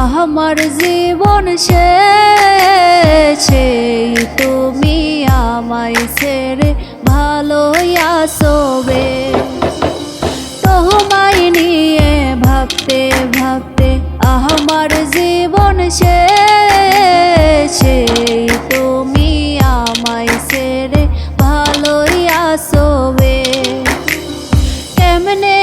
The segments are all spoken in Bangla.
আমার জীবন শেষে তুমি আমায় ছেড়ে ভালো আসবে তোমায় নিয়ে ভাবতে ভাবতে আমার জীবন শেষে তুমি আমায় ছেড়ে ভালোই আসবে কেমনে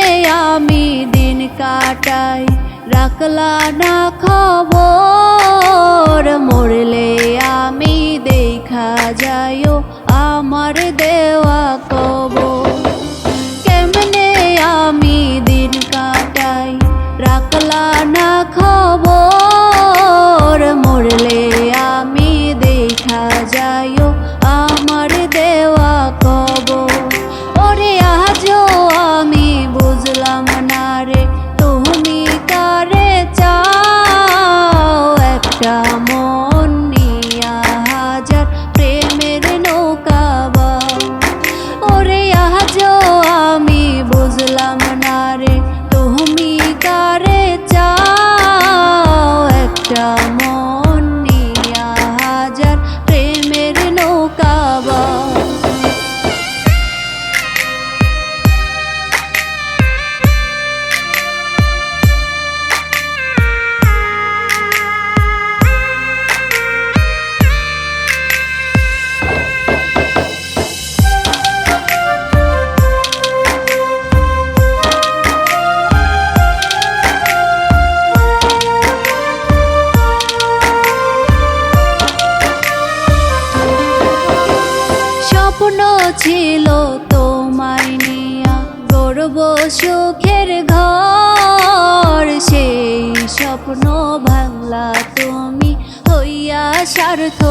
আমি দিন কাটাই রাখলা না খবর, মরলে আমি দেখা যাইও আমার দেওয়া কব কেমনে আমি দিন কাটাই? রাখলা না খবর ছিল তোমায় নিয়া গর্ব সুখের ঘর। সেই স্বপ্ন ভাঙলা তুমি হইয়া স্বার্থ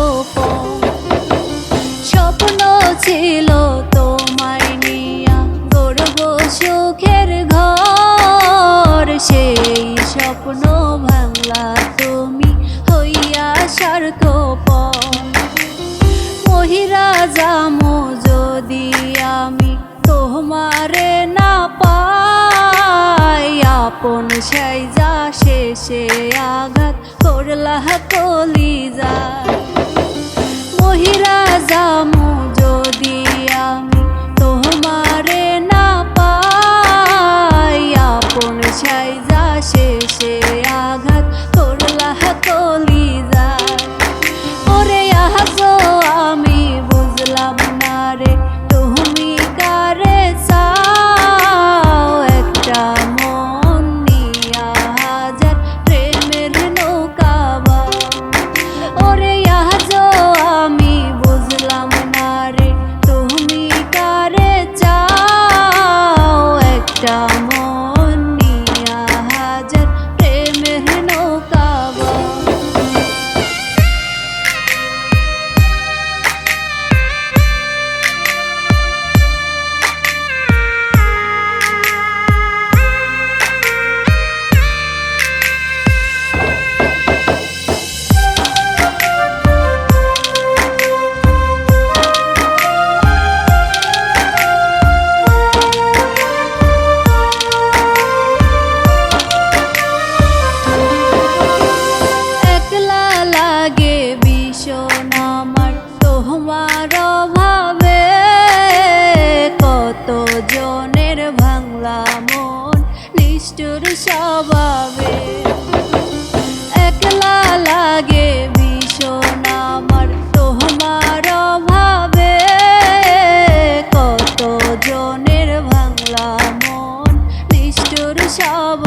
স্বপ্ন ছিল তোমায় নিয়া গর্ব সুখের ঘর। সেই স্বপ্ন ভাঙলা তুমি হইয়া স্বার্থ মহিরা যামো আপন সাইজা শেষে আঘাত করলা কলি যায় মহিরা যামো যদি আমি তোমারে না পাই, আপন সাইজা শেষে আঘাত করলা কলি যায় ওরে আহাজো তোমার অভাবে কত জনের ভাঙলা মন নিষ্ঠুর স্বভাবে। একলা লাগে ভীষণ আমার, তোমার অভাবে কত জনের ভাঙলা মন নিষ্ঠুর স্বভাবে